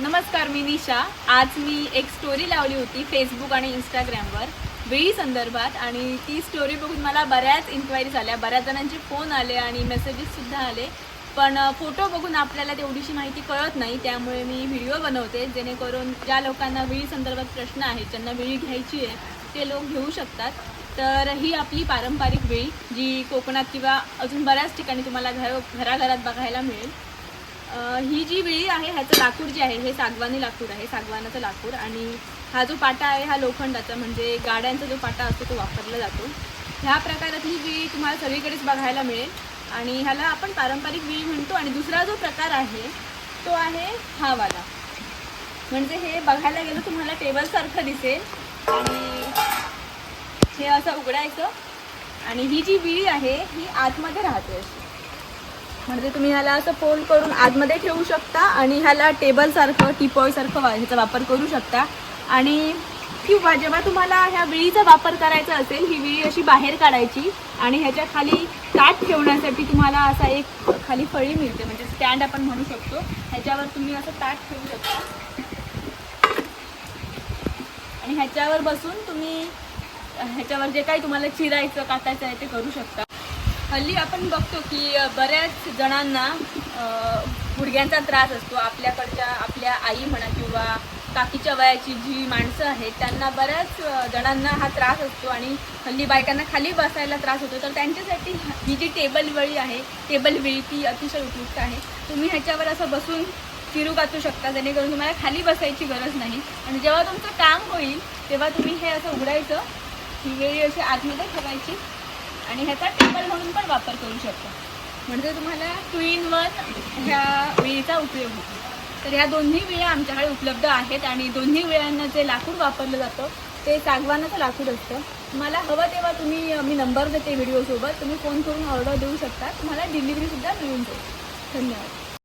नमस्कार मी निशा. आज मी एक स्टोरी लावली होती फेसबुक आणि इंस्टाग्रामवर वेळी संदर्भात आणि ती स्टोरी बघून मला बऱ्याच इन्क्वायरीज आल्या. बऱ्याच जणांचे फोन आले आणि मेसेजेससुद्धा आले. पण फोटो बघून आपल्याला तेवढीशी माहिती कळत नाही. त्यामुळे मी व्हिडिओ बनवते जेणेकरून ज्या लोकांना वेळी संदर्भात प्रश्न आहेत ज्यांना वेळी घ्यायची आहे ते लोक घेऊ शकतात. तर ही आपली पारंपरिक वेळी जी कोकणात किंवा अजून बऱ्याच ठिकाणी तुम्हाला घर घराघरात बघायला मिळेल. ही जी विळी आहे ह्याचं लाकूड जे आहे हे सागवानी लाकूड आहे सागवानाचं लाकूड. आणि हा जो पाटा आहे हा लोखंडाचा म्हणजे गाड्यांचा जो पाटा असतो तो वापरला जातो. ह्या प्रकारातली विळी तुम्हाला सगळीकडेच बघायला मिळेल. आणि ह्याला आपण पारंपरिक विळी म्हणतो. आणि दुसरा जो प्रकार आहे तो आहे हा वाला म्हणजे हे बघायला गेलं तुम्हाला टेबलसारखं दिसेल. आणि हे असं उघडायचं. आणि ही जी विळी आहे ही आतमध्ये राहते अशी. म्हणजे तुम्ही ह्याला असं फोल्ड करून आतमध्ये ठेवू शकता आणि ह्याला टेबलसारखं टिपॉयसारखं वा ह्याचा वापर करू शकता. आणि किंवा जेव्हा तुम्हाला ह्या विळीचा वापर करायचा असेल ही विळी अशी बाहेर काढायची आणि ह्याच्या खाली ताट ठेवण्यासाठी तुम्हाला असा एक खाली फळी मिळते म्हणजे स्टँड आपण म्हणू शकतो. ह्याच्यावर तुम्ही असं ताट ठेवू शकता. आणि ह्याच्यावर बसून तुम्ही ह्याच्यावर जे काही तुम्हाला चिरायचं काटायचं आहे ते करू शकता. हल्ली आपण बघतो की बऱ्याच जणांना गुडघ्यांचा त्रास असतो. आपल्याकडच्या आपल्या आई म्हणा किंवा काकीच्या वयाची जी माणसं आहेत त्यांना बऱ्याच जणांना हा त्रास असतो आणि हल्ली बायकांना खाली बसायला त्रास होतो. तर त्यांच्यासाठी ही जी टेबल वेळी आहे टेबल वेळी ती अतिशय उपयुक्त आहे. तुम्ही ह्याच्यावर असं बसून चिरू काचू शकता? जेणेकरून तुम्हाला खाली बसायची गरज नाही. आणि जेव्हा तुमचं काम होईल तेव्हा तुम्ही हे असं उघडायचं ही वेळी अशी आतमध्ये ठेवायची. आणि ह्याचा टेबल म्हणून पण वापर करू शकता. म्हणजे तुम्हाला टू इन वन ह्या विळीचा उपयोग होतो. तर ह्या दोन्ही वेळा आमच्याकडे उपलब्ध आहेत आणि दोन्ही वेळांना जे लाकूड वापरलं जातं ते सागवानाचं लाकूड असतं. तुम्हाला हवं तेव्हा तुम्ही मी नंबर देते व्हिडिओसोबत तुम्ही फोन करून ऑर्डर देऊ शकता. तुम्हाला डिलिव्हरीसुद्धा मिळून जाईल. धन्यवाद.